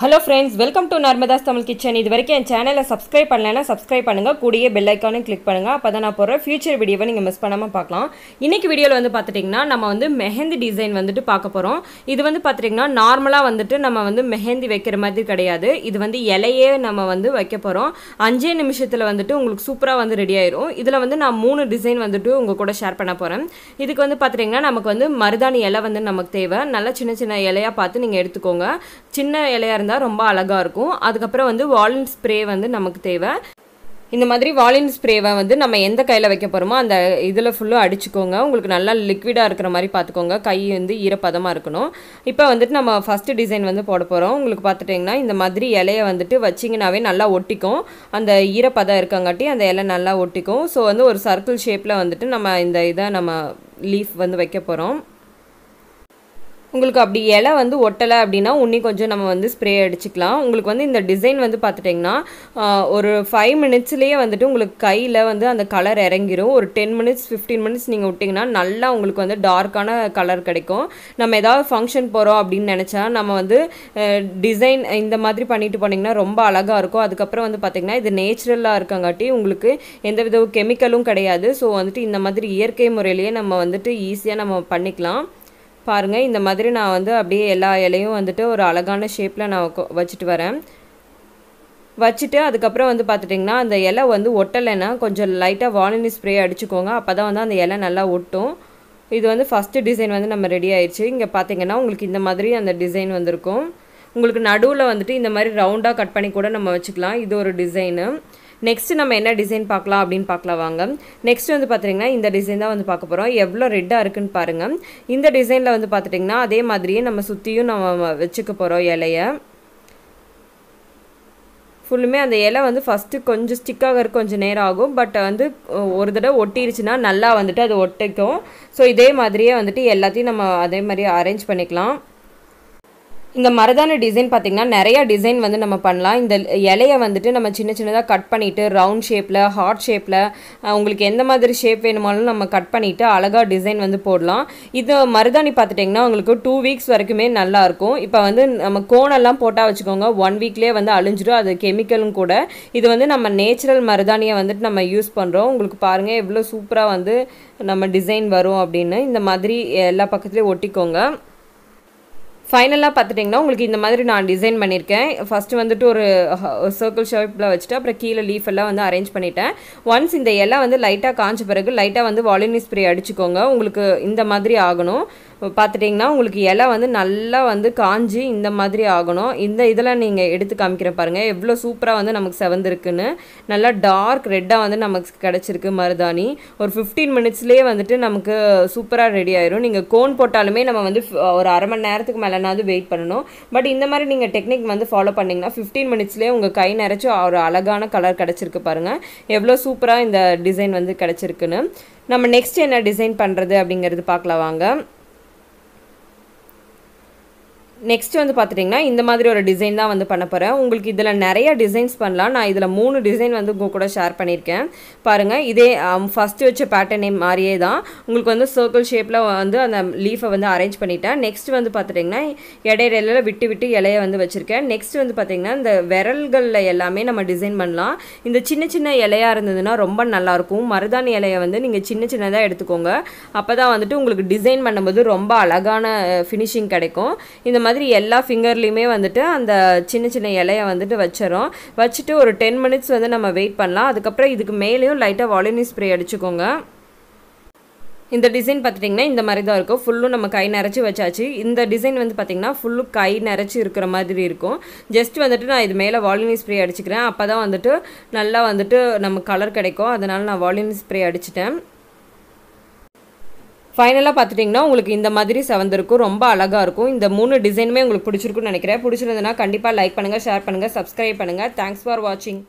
Hello friends welcome to Narmada's Tamil kitchen இது வரைக்கும் என் சேனலை சப்ஸ்கிரைப் பண்ணலைன்னா சப்ஸ்கிரைப் பண்ணுங்கள் கூடிய பெல் ஐக்கானும் கிளிக் பண்ணுங்கள் அப்போ தான் நான் போகிற ஃபியூச்சர் வீடியோவை நீங்கள் மிஸ் பண்ணாமல் பார்க்கலாம். இன்றைக்கி வீடியோவில் வந்து பார்த்துட்டிங்கன்னா நம்ம வந்து மெஹந்தி டிசைன் வந்துட்டு பார்க்க போகிறோம் இது வந்து பார்த்துட்டிங்கன்னா நார்மலாக வந்துட்டு நம்ம வந்து மெஹந்தி வைக்கிற மாதிரி கிடையாது. இது வந்து இலையே நம்ம வந்து வைக்க போகிறோம் அஞ்சே நிமிஷத்தில் வந்துட்டு உங்களுக்கு சூப்பராக வந்து ரெடி ஆயிரும். இதில் வந்து நான் மூணு டிசைன் வந்துட்டு உங்கள் கூட ஷேர் பண்ண போகிறேன் இதுக்கு வந்து பார்த்துட்டிங்கன்னா நமக்கு வந்து மருதாணி இலை வந்து நமக்கு தேவை. நல்லா சின்ன சின்ன இலையாக பார்த்து நீங்கள் எடுத்துக்கோங்க. சின்ன இலையாக இருந்தால் ரொம்ப அழகாக இருக்கும். அதுக்கப்புறம் வந்து வாலின் ஸ்ப்ரே வந்து நமக்கு தேவை. இந்த மாதிரி வாலின் ஸ்ப்ரேவை வந்து நம்ம எந்த கையில் வைக்க போகிறோமோ அந்த இதில் ஃபுல்லும் அடிச்சுக்கோங்க. உங்களுக்கு நல்லா லிக்விடாக இருக்கிற மாதிரி பார்த்துக்கோங்க. கை வந்து ஈரப்பதமாக இருக்கணும். இப்போ வந்துட்டு நம்ம ஃபஸ்ட்டு டிசைன் வந்து போட போகிறோம் உங்களுக்கு பார்த்துட்டிங்கன்னா இந்த மாதிரி இலையை வந்துட்டு வச்சிங்கனாவே நல்லா ஒட்டிக்கும். அந்த ஈரப்பதம் இருக்கங்காட்டி அந்த இலை நல்லா ஒட்டிக்கும். ஸோ வந்து ஒரு சர்க்கிள் ஷேப்பில் வந்துட்டு நம்ம இந்த இதை நம்ம லீஃப் வந்து வைக்க போகிறோம் உங்களுக்கு அப்படி இலை வந்து ஒட்டலை அப்படின்னா உன்னி கொஞ்சம் நம்ம வந்து ஸ்ப்ரே அடிச்சுக்கலாம். உங்களுக்கு வந்து இந்த டிசைன் வந்து பார்த்துட்டிங்கன்னா ஒரு ஃபைவ் மினிட்ஸ்லேயே வந்துட்டு உங்களுக்கு கையில் வந்து அந்த கலர் இறங்கிரும். ஒரு டென் மினிட்ஸ் ஃபிஃப்டீன் மினிட்ஸ் நீங்கள் விட்டிங்கன்னா நல்லா உங்களுக்கு வந்து டார்க்கான கலர் கிடைக்கும். நம்ம ஏதாவது ஃபங்க்ஷன் போகிறோம் அப்படின்னு நினச்சா நம்ம வந்து டிசைன் இந்த மாதிரி பண்ணிட்டு போனீங்கன்னா ரொம்ப அழகாக இருக்கும். அதுக்கப்புறம் வந்து பார்த்திங்கன்னா இது நேச்சுரலாக இருக்கங்காட்டி உங்களுக்கு எந்த வித கெமிக்கலும் கிடையாது. ஸோ வந்துட்டு இந்த மாதிரி இயற்கை முறையிலேயே நம்ம வந்துட்டு ஈஸியாக நம்ம பண்ணிக்கலாம். பாருங்கள் இந்த மாதிரி நான் வந்து அப்படியே எல்லா இலையும் வந்துட்டு ஒரு அழகான ஷேப்பில் நான் வச்சுட்டு வரேன். வச்சுட்டு அதுக்கப்புறம் வந்து பார்த்துட்டிங்கன்னா அந்த இலை வந்து ஒட்டலைன்னா கொஞ்சம் லைட்டாக வாலினி ஸ்ப்ரே அடிச்சுக்கோங்க. அப்போ தான் வந்து அந்த இலை நல்லா ஒட்டும். இது வந்து ஃபஸ்ட்டு டிசைன் வந்து நம்ம ரெடி ஆயிடுச்சு இங்கே பார்த்தீங்கன்னா உங்களுக்கு இந்த மாதிரி அந்த டிசைன் வந்திருக்கும். உங்களுக்கு நடுவில் வந்துட்டு இந்த மாதிரி ரவுண்டாக கட் பண்ணி கூட நம்ம வச்சுக்கலாம். இது ஒரு டிசைனு நெக்ஸ்ட் நம்ம என்ன டிசைன் பார்க்கலாம் அப்படின்னு பார்க்கலாம் வாங்க. நெக்ஸ்ட் வந்து பார்த்தீங்கன்னா இந்த டிசைன் தான் வந்து பார்க்க போகிறோம் எவ்வளோ ரெட்டாக இருக்குன்னு பாருங்கள் இந்த டிசைனில் வந்து பார்த்துட்டிங்கன்னா அதே மாதிரியே நம்ம சுற்றியும் நம்ம வச்சுக்க போகிறோம் இலையை. ஃபுல்லுமே அந்த இலை வந்து ஃபஸ்ட்டு கொஞ்சம் ஸ்டிக் இருக்க கொஞ்சம் நேரம் ஆகும். பட் வந்து ஒரு தடவை ஒட்டிருச்சுன்னா நல்லா வந்துட்டு அது ஒட்டிக்கும். ஸோ இதே மாதிரியே வந்துட்டு எல்லாத்தையும் நம்ம அதே மாதிரி அரேஞ்ச் பண்ணிக்கலாம். இந்த மரதான டிசைன் பார்த்திங்கன்னா நிறையா டிசைன் வந்து நம்ம பண்ணலாம். இந்த இலையை வந்துட்டு நம்ம சின்ன சின்னதாக கட் பண்ணிவிட்டு ரவுண்ட் ஷேப்பில் ஹார்ட் ஷேப்பில் உங்களுக்கு எந்த மாதிரி ஷேப் வேணுமாலும் நம்ம கட் பண்ணிவிட்டு அழகாக டிசைன் வந்து போடலாம். இது மருதாணி பார்த்துட்டிங்கன்னா உங்களுக்கு டூ வீக்ஸ் வரைக்குமே நல்லாயிருக்கும் இப்போ வந்து நம்ம கோணெல்லாம் போட்டால் வச்சுக்கோங்க ஒன் வீக்லேயே வந்து அழிஞ்சிடும் அது கெமிக்கலும் கூட. இது வந்து நம்ம நேச்சுரல் மருதாணியை வந்துட்டு நம்ம யூஸ் பண்ணுறோம் உங்களுக்கு பாருங்கள் எவ்வளோ சூப்பராக வந்து நம்ம டிசைன் வரும் அப்படின்னு. இந்த மாதிரி எல்லா பக்கத்துலேயும் ஒட்டிக்கோங்க. ஃபைனலாக பார்த்துட்டிங்கன்னா உங்களுக்கு இந்த மாதிரி நான் டிசைன் பண்ணியிருக்கேன் ஃபஸ்ட்டு வந்துட்டு ஒரு சர்க்கிள் ஷேப்பில் வச்சுட்டு அப்புறம் கீழே லீஃப் எல்லாம் வந்து அரேஞ்ச் பண்ணிட்டேன். ஒன்ஸ் இந்த எல்லாம் வந்து லைட்டாக காஞ்ச பிறகு லைட்டாக வந்து வாலினி ஸ்ப்ரே அடிச்சுக்கோங்க. உங்களுக்கு இந்த மாதிரி ஆகணும். பார்த்துட்டிங்கன்னா உங்களுக்கு இலை வந்து நல்லா வந்து காஞ்சி இந்த மாதிரி ஆகணும். இந்த இதெல்லாம் நீங்கள் எடுத்து காமிக்கிற பாருங்கள் எவ்வளோ சூப்பராக வந்து நமக்கு செவந்திருக்குன்னு. நல்லா டார்க் ரெட்டாக வந்து நமக்கு கிடச்சிருக்கு மருதாணி. ஒரு ஃபிஃப்டீன் மினிட்ஸ்லேயே வந்துட்டு நமக்கு சூப்பராக ரெடி ஆயிரும். நீங்கள் கோன் போட்டாலுமே நம்ம வந்து ஒரு அரை மணி நேரத்துக்கு மேலேனாவது வெயிட் பண்ணணும். பட் இந்த மாதிரி நீங்கள் டெக்னிக் வந்து ஃபாலோ பண்ணிங்கன்னா ஃபிஃப்டீன் மினிட்ஸ்லேயே உங்கள் கை நிறச்சி ஒரு அழகான கலர் கிடச்சிருக்கு பாருங்கள் எவ்வளோ சூப்பராக இந்த டிசைன் வந்து கிடச்சிருக்குன்னு. நம்ம நெக்ஸ்ட் என்ன டிசைன் பண்ணுறது அப்படிங்கிறது பார்க்கலாம் வாங்க. நெக்ஸ்ட் வந்து பார்த்துட்டிங்கன்னா இந்த மாதிரி ஒரு டிசைன் தான் வந்து பண்ண போகிறேன் உங்களுக்கு இதில் நிறைய டிசைன்ஸ் பண்ணலாம். நான் இதில் மூணு டிசைன் வந்து உங்கள் கூட ஷேர் பண்ணியிருக்கேன். பாருங்கள் இதே um, ஃபஸ்ட்டு வச்ச பேட்டர்னே மாதிரியே தான். உங்களுக்கு வந்து சர்க்கிள் ஷேப்பில் வந்து அந்த லீஃபை வந்து அரேஞ்ச் பண்ணிட்டேன். நெக்ஸ்ட் வந்து பார்த்துட்டிங்கன்னா இடையில விட்டு விட்டு இலையை வந்து வச்சுருக்கேன். நெக்ஸ்ட் வந்து பார்த்திங்கன்னா இந்த விரல்களில் எல்லாமே நம்ம டிசைன் பண்ணலாம். இந்த சின்ன சின்ன இலையாக இருந்ததுன்னா ரொம்ப நல்லாயிருக்கும் மருதாணி இலையை வந்து நீங்கள் சின்ன சின்னதாக எடுத்துக்கோங்க. அப்போ தான் வந்துட்டு உங்களுக்கு டிசைன் பண்ணும்போது ரொம்ப அழகான ஃபினிஷிங் கிடைக்கும். இந்த மாதிரி எல்லா ஃபிங்கர்லேயுமே வந்துட்டு அந்த சின்ன சின்ன இலையை வந்துட்டு வச்சிடும் வச்சுட்டு ஒரு டென் மினிட்ஸ் வந்து நம்ம வெயிட் பண்ணலாம். அதுக்கப்புறம் இதுக்கு மேலேயும் லைட்டாக வாலினி ஸ்ப்ரே அடிச்சுக்கோங்க. இந்த டிசைன் பார்த்துட்டிங்கன்னா இந்த மாதிரி தான் இருக்கும். ஃபுல்லும் நம்ம கை நிறச்சி வச்சாச்சு. இந்த டிசைன் வந்து பார்த்திங்கன்னா ஃபுல்லும் கை நிறச்சி இருக்கிற மாதிரி இருக்கும். ஜஸ்ட் வந்துட்டு நான் இது மேலே வாலினி ஸ்ப்ரே அடிச்சுக்கிறேன். அப்போ தான் வந்துட்டு நல்லா வந்துட்டு நம்ம கலர் கிடைக்கும். அதனால் நான் வாலினி ஸ்ப்ரே அடிச்சிட்டேன். ஃபைனலாக பார்த்துட்டிங்கன்னா உங்களுக்கு இந்த மாதிரி செவந்திருக்கும் ரொம்ப அழகாக இருக்கும். இந்த மூணு டிசைனுமே உங்களுக்கு பிடிச்சிருக்குன்னு நினைக்கிறேன். பிடிச்சிருந்ததுன்னா கண்டிப்பாக லைக் பண்ணுங்கள் ஷேர் பண்ணுங்கள் சப்ஸ்கிரைப் பண்ணுங்கள் தேங்க்ஸ் ஃபார் வாட்சிங்